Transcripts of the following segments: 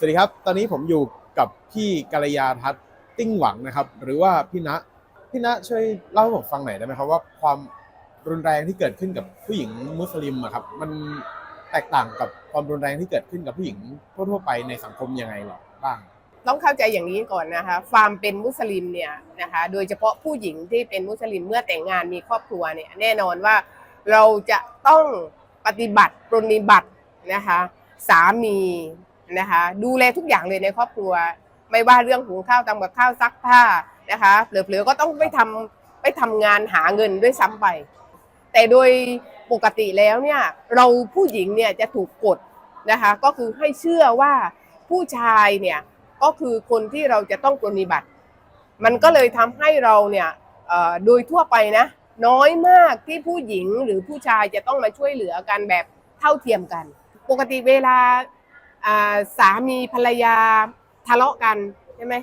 สวัสดีครับ ตอนนี้ผมอยู่กับพี่กัลยาทัศน์ติ้งหวังนะครับ หรือว่าพี่ณพี่ณช่วยเล่าให้ผมฟังหน่อยได้ไหมครับว่าความรุนแรงที่เกิดขึ้นกับผู้หญิงมุสลิมอะครับ มันแตกต่างกับความรุนแรงที่เกิดขึ้นกับผู้หญิงทั่วๆไปในสังคมยังไงหรอบ้าง ต้องเข้าใจอย่างนี้ก่อนนะคะความเป็นมุสลิมเนี่ยนะคะโดยเฉพาะผู้หญิงที่เป็นมุสลิมเมื่อแต่งงานมีครอบครัวเนี่ยแน่นอนว่าเราจะต้องปฏิบัติปรนนิบัตินะคะสามี นะคะ ดูแลทุกอย่างเลยในครอบครัว ไม่ว่าเรื่องหุงข้าวทำกับข้าวซักผ้านะคะเผลอๆก็ต้องไปทำไปทำงานหาเงินด้วยซ้ำไป แต่โดยปกติแล้วเนี่ยเราผู้หญิงเนี่ยจะถูกกดนะคะก็คือให้เชื่อว่าผู้ชายเนี่ยก็คือคนที่เราจะต้องปฏิบัติ มันก็เลยทำให้เราเนี่ยโดยทั่วไปนะน้อยมากที่ผู้หญิงหรือผู้ชายจะต้องมาช่วยเหลือกันแบบเท่าเทียมกัน ปกติเวลา สามีภรรยาทะเลาะกันใช่ไหม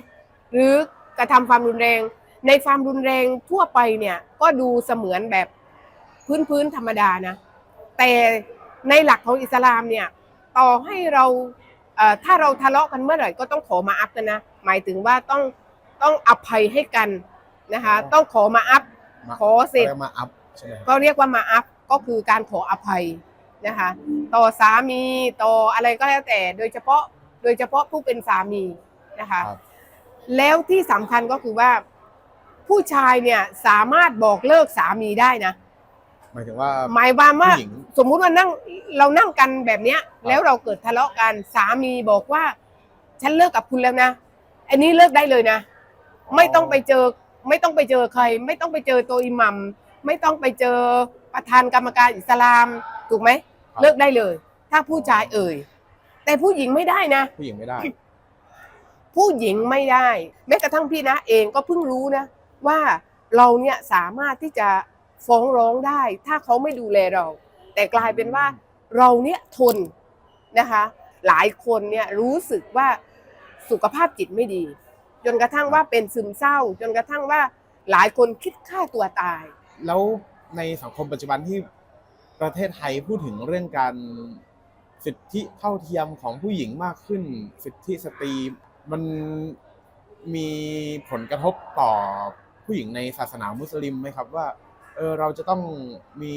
หรือกระทำความรุนแรง ในความรุนแรงทั่วไปเนี่ยก็ดูเสมือนแบบพื้นพื้นๆธรรมดานะ แต่ในหลักของอิสลามเนี่ยต่อให้เราเอ่อถ้าเราทะเลาะกันเมื่อไหร่ก็ต้องขอมาอัพกันนะหมายถึงว่าต้องต้องอภัยให้กันนะคะอ๋อต้องขอมาอัพมาขอเสร็จรียกมาอัพใช่ไหมครับก็เรียกว่ามาอัพก็คือการขออภัย นะคะ ต่อสามีต่ออะไรก็แล้วแต่ โดยเฉพาะโดยเฉพาะผู้เป็นสามีนะคะ ครับแล้วที่สำคัญก็คือว่าผู้ชายเนี่ยสามารถบอกเลิกสามีได้นะ หมายถึงว่าหมายความว่า ผู้หญิง สมมุติว่านั่งเรานั่งกันแบบเนี้ย แล้วเราเกิดทะเลาะกันสามีบอกว่า ฉันเลิกกับคุณแล้วนะ อันนี้เลิกได้เลยนะไม่ต้องไปเจอ ไม่ต้องไปเจอใคร ไม่ต้องไปเจอตัวอิหมัมไม่ต้องไปเจอประธานกรรมการอิสลามถูกไหมครับ เลิกได้เลย ถ้าผู้ชายเอ่ย แต่ผู้หญิงไม่ได้นะ ผู้หญิงไม่ได้ ผู้หญิงไม่ได้ แม้กระทั่งพี่นะเองก็เพิ่งรู้นะ ว่าเราเนี่ยสามารถที่จะฟ้องร้องได้ ถ้าเขาไม่ดูแลเรา แต่กลายเป็นว่าเราเนี่ยทนนะคะ หลายคนเนี่ยรู้สึกว่าสุขภาพจิตไม่ดี จนกระทั่งว่าเป็นซึมเศร้า จนกระทั่งว่าหลายคนคิดฆ่าตัวตาย แล้วในสังคมปัจจุบันที่ ประเทศไทยพูดถึงเรื่องการสิทธิเท่าเทียมของผู้หญิงมากขึ้น สิทธิสตรีมันมีผลกระทบต่อผู้หญิงในศาสนามุสลิมไหมครับว่าเออเราจะต้องมี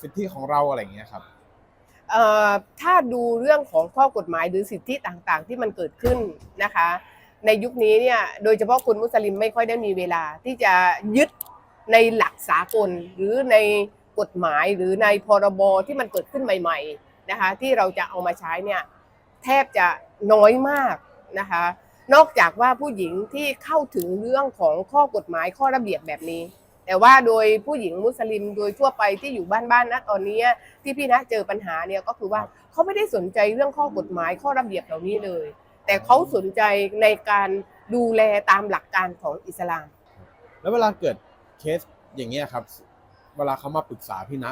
สิทธิของเราอะไรอย่างเงี้ยครับเอ่อถ้าดูเรื่องของข้อกฎหมายหรือสิทธิต่างๆ ที่มันเกิดขึ้นนะคะ ในยุคนี้เนี่ยโดยเฉพาะคนมุสลิมไม่ค่อยได้มีเวลาที่จะยึดในหลักสากลหรือใน กฎหมายหรือในพรบที่มันเกิดขึ้นใหม่ๆนะคะที่เราจะเอามาใช้เนี่ยแทบจะน้อยมากนะคะนอกจากว่าผู้หญิงที่เข้าถึงเรื่องของข้อกฎหมายข้อระเบียบแบบนี้ แต่ว่าโดยผู้หญิงมุสลิมโดยทั่วไปที่อยู่บ้านๆนะตอนนี้ที่พี่นะเจอปัญหาเนี่ยก็คือว่าเขาไม่ได้สนใจเรื่องข้อกฎหมายข้อระเบียบเหล่านี้เลย แต่เขาสนใจในการดูแลตามหลักการของอิสลาม แล้วเวลาเกิดเคสอย่างเงี้ยครับ เวลาเขามาปรึกษาพี่ณ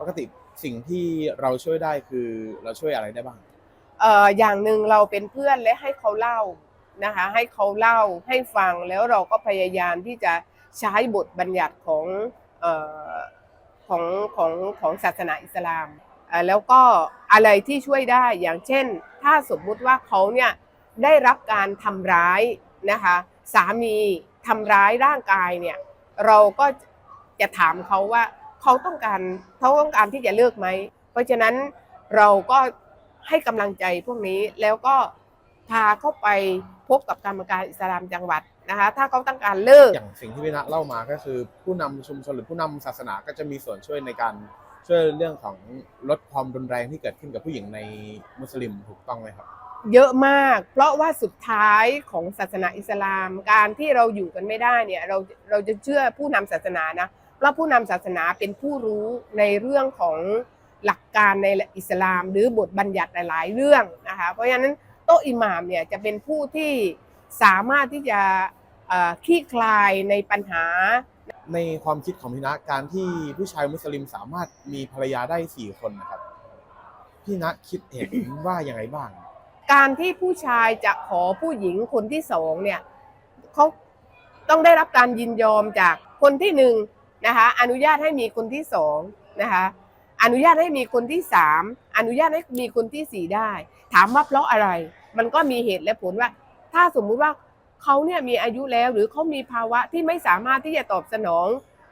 ปกติสิ่งที่เราช่วยได้คือเราช่วยอะไรได้บ้าง เอ่ออย่างหนึ่งเราเป็นเพื่อนและให้เขาเล่านะคะ ให้เขาเล่าให้ฟังแล้วเราก็พยายามที่จะใช้บทบัญญัติของเอ่อของของของศาสนาอิสลามเอ่อแล้วก็อะไรที่ช่วยได้อย่างเช่น ถ้าสมมุติว่าเขาเนี่ยได้รับการทำร้ายนะคะ สามีทำร้ายร่างกายเนี่ย เราก็ จะถามเขาว่าเขาต้องการเขาต้องการที่จะเลิกไหม เพราะฉะนั้นเราก็ให้กำลังใจพวกนี้แล้วก็พาเข้าไปพบกับกรรมการอิสลามจังหวัดนะคะ ถ้าเขาต้องการเลิก อย่างสิ่งที่พี่ณเล่ามาก็คือ ผู้นำชุมชนหรือผู้นำศาสนาก็จะมีส่วนช่วยในการช่วยเรื่องของลดความรุนแรงที่เกิดขึ้นกับผู้หญิงในมุสลิมถูกต้องไหมครับ เยอะมาก เพราะว่าสุดท้ายของศาสนาอิสลาม การที่เราอยู่กันไม่ได้เนี่ย เราเราจะเชื่อผู้นำศาสนานะ เพราะผู้นำศาสนาเป็นผู้รู้ในเรื่องของหลักการในอิสลาม หรือบทบัญญัติหลายๆเรื่องนะคะเพราะฉะนั้นโตอิหม่ามเนี่ยจะเป็นผู้ที่สามารถที่จะเอ่อคลี่คลายในปัญหา ในความคิดของพี่ณการที่ผู้ชายมุสลิมสามารถมีภรรยาได้สี่คนนะครับพี่ณคิดเห็นว่ายังไงบ้าง การที่ผู้ชายจะขอผู้หญิงคนที่สองเนี่ยเขาต้องได้รับการยินยอมจากคนที่หนึ่ง นะคะ อนุญาตให้มีคนที่สองนะคะ อนุญาตให้มีคนที่สามอนุญาตให้มีคนที่สี่ได้ ถามว่าเพราะอะไร มันก็มีเหตุและผลว่า ถ้าสมมุติว่าเขาเนี่ยมีอายุแล้วหรือเขามีภาวะที่ไม่สามารถที่จะตอบสนอง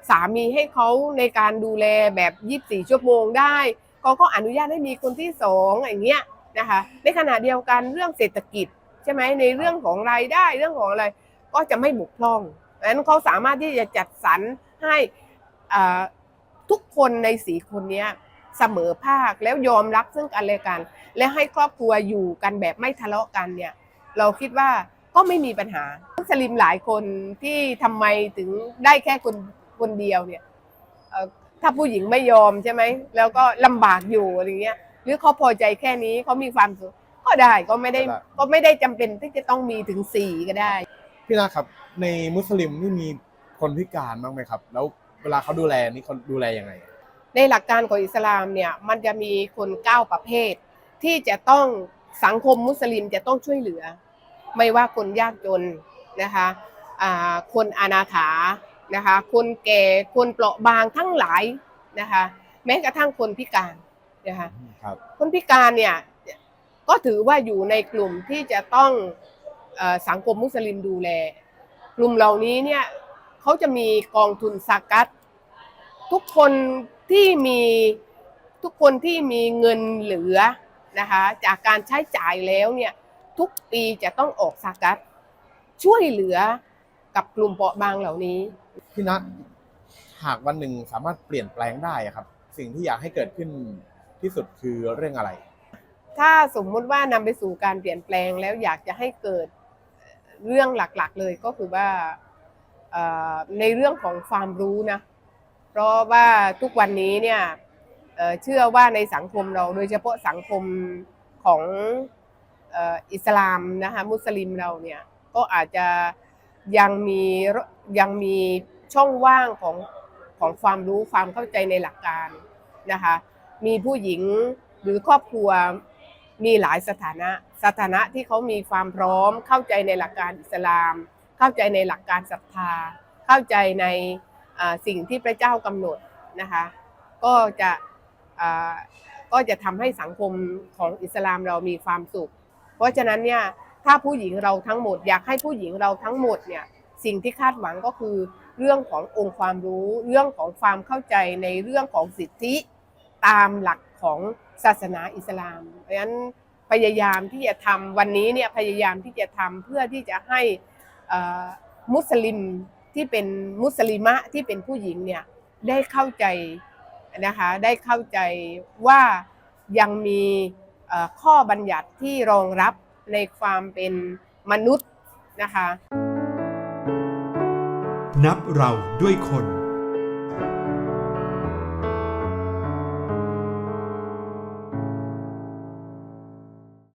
สามีให้เขาในการดูแลแบบ 24 ชั่วโมงได้เขาก็อนุญาตให้มีคนที่สองอย่างเงี้ยนะคะ ในขณะเดียวกันเรื่องเศรษฐกิจใช่ไหมในเรื่องของรายได้เรื่องของอะไรก็จะไม่บกพร่องดังนั้นเขาสามารถที่จะจัดสรรให้ ทุกคนในสีคนเนี้ยเสมอภาคแล้วยอมรับซึ่งกันและกัน และให้ครอบครัวอยู่กันแบบไม่ทะเลาะกันเนี่ย เราคิดว่าก็ไม่มีปัญหามุสลิมหลายคนที่ทำไมถึงได้แค่คนคนเดียวเนี่ยเอ่อถ้าผู้หญิงไม่ยอมใช่ไหมแล้วก็ลำบากอยู่อะไรเงี้ย หรือเขาพอใจแค่นี้เขามีความสุขก็ได้ก็ไม่ได้ก็ได้ก็ไม่ได้จำเป็นที่จะต้องมีถึงสี่ก็ได้ พี่นะครับในมุสลิมนี่มีคนพิการบ้างไหมครับ แล้ว เวลาเขาดูแลนี่เขาดูแลยังไง ในหลักการของอิสลามเนี่ยมันจะมีคนเก้าประเภท ที่จะต้องสังคมมุสลิมจะต้องช่วยเหลือ ไม่ว่าคนยากจนนะคะอ่าคนอนาถานะคะคนแก่คนเปราะบางทั้งหลายนะคะแม้กระทั่งคนพิการนะคะครับคนพิการเนี่ยก็ถือว่าอยู่ในกลุ่มที่จะต้องเออสังคมมุสลิมดูแล กลุ่มเหล่านี้เนี่ย เขาจะมีกองทุนซากัตทุกคนที่มีทุกคนที่มีเงินเหลือนะคะจากการใช้จ่ายแล้วเนี่ยทุกปีจะต้องออกซากัตช่วยเหลือกับกลุ่มเปราะบางเหล่านี้ พี่นะหากวันหนึ่งสามารถเปลี่ยนแปลงได้อะครับ สิ่งที่อยากให้เกิดขึ้นที่สุดคือเรื่องอะไร ถ้าสมมุติว่านำไปสู่การเปลี่ยนแปลงแล้วอยากจะให้เกิดเรื่องหลัก ๆ เลยก็คือว่าเอ่อ ในเรื่องของความรู้นะ เพราะว่าทุกวันนี้เนี่ยเชื่อว่าในสังคมเราโดยเฉพาะสังคมของอิสลามนะคะมุสลิมเราเนี่ยก็อาจจะยังมียังมีช่องว่างของของความรู้ความเข้าใจในหลักการนะคะมีผู้หญิงหรือครอบครัวมีหลายสถานะ สถานะที่เขามีความพร้อมเข้าใจในหลักการอิสลาม เข้าใจในหลักการศรัทธา เข้าใจในสิ่งที่พระเจ้ากำหนดนะคะ ก็จะก็จะทำให้สังคมของอิสลามเรามีความสุข เพราะฉะนั้นเนี่ยถ้าผู้หญิงเราทั้งหมด อยากให้ผู้หญิงเราทั้งหมดเนี่ยสิ่งที่คาดหวังก็คือเรื่องขององค์ความรู้ เรื่องของความเข้าใจในเรื่องของสิทธิตามหลักของศาสนาอิสลามเพราะฉะนั้นพยายามที่จะทำวันนี้เนี่ยพยายามที่จะทำเพื่อที่จะให้ มุสลิมที่เป็นมุสลิมะที่เป็นผู้หญิงเนี่ยได้เข้าใจนะคะได้เข้าใจว่ายังมีข้อบัญญัติที่รองรับในความเป็นมนุษย์นะคะ นับเราด้วยคน